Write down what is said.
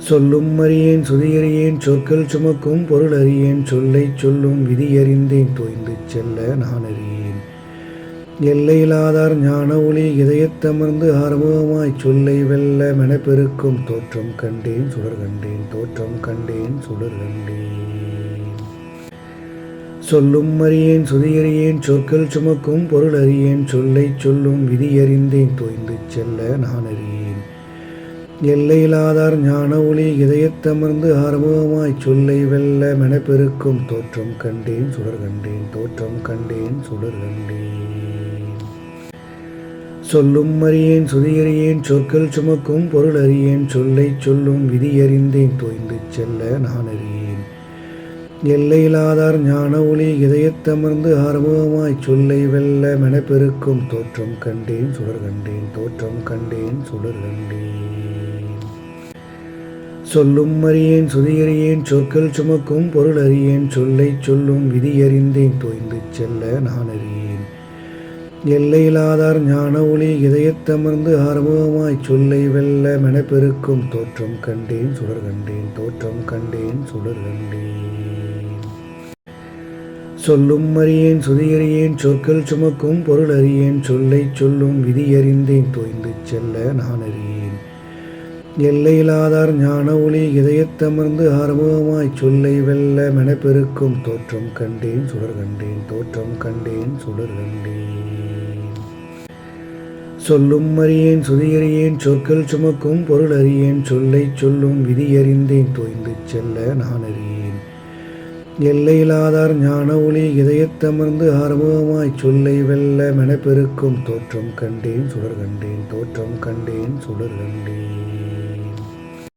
சொல்லும் அறியேன் சுதியறியேன் சொற்கள் சுமக்கும் பொருள் அறியேன் சொல்லைச் சொல்லும் விதியறிந்தேன் தோய்ந்து செல்ல நான் அறியேன். எல்லையிலாதார் ஞான ஒளி இதயத்தமர்ந்து ஆரம்பமாய்ச் சொல்லை வெல்ல மெனப்பெருக்கும் தோற்றம் கண்டேன் சுடர் கண்டேன் தோற்றம் கண்டேன் சுடர் கண்டேன். சொல்லும் அறியேன் சுதியறியேன் சொற்கள் சுமக்கும் பொருள் அறியேன் சொல்லைச் சொல்லும் விதியறிந்தேன் தோய்ந்து செல்ல நான் அறியேன். எல்லையிலாதார் ஞான ஒளி இதயத்தமர்ந்து ஆரம்பமாய்ச் சொல்லை வெல்ல மெனப்பெருக்கும். தோற்றம் கண்டேன் சுடர் கண்டேன் தோற்றம் கண்டேன் சுடர் கண்டேன். சொல்லும் அறியேன் சுதியறியேன் சொற்கள் சுமக்கும் பொருள் அறியேன் சொல்லைச் சொல்லும் விதியறிந்தேன் தோய்ந்து செல்ல நான் அறியேன். எல்லையிலாதார் ஞான ஒளி இதயத்தமர்ந்து ஆரம்பமாய்ச் சொல்லை வெல்ல மெனப்பெருக்கும். தோற்றம் கண்டேன் சுடர் கண்டேன் தோற்றம் கண்டேன் சுடர் கண்டேன். சொல்லும் அறியேன் சுதியறியேன் சொற்கள் சுமக்கும் பொருள் அறியேன் சொல்லைச் சொல்லும் விதியறிந்தேன் தோய்ந்து செல்ல நான் அறியேன். எல்லையிலாதார் ஞான ஒளி இதயத்தமர்ந்து ஆரம்பமாய்ச் சொல்லை வெல்ல மெனப்பெருக்கும் தோற்றம் கண்டேன் சுடர் கண்டேன் தோற்றம் கண்டேன் சுடர் கண்டேன். சொல்லும் அறியேன் சுதியறியேன் சொற்கள் சுமக்கும் பொருள் அறியேன் சொல்லைச் சொல்லும் விதியறிந்தேன் தோய்ந்து செல்ல நான் அறியேன். எல்லையிலாதார் ஞான ஒளி இதயத்தமர்ந்து ஆரம்பமாய்ச் சொல்லை வெல்ல மெனப்பெருக்கும் தோற்றம் கண்டேன் சுடர் கண்டேன் தோற்றம் கண்டேன் சுடர் கண்டேன். சொல்லும் அறியேன் சுதியறியேன் சொற்கள் சுமக்கும் பொருள் அறியேன் சொல்லைச் சொல்லும் விதியறிந்தேன் தோய்ந்து செல்ல நான் அறியேன். எல்லையிலாதார் ஞான ஒளி இதயத்தமர்ந்து ஆரம்பமாய்ச் சொல்லை வெல்ல மெனப்பெருக்கும் தோற்றம் கண்டேன் சுடர் கண்டேன் தோற்றம் கண்டேன் சுடர் கண்டேன்.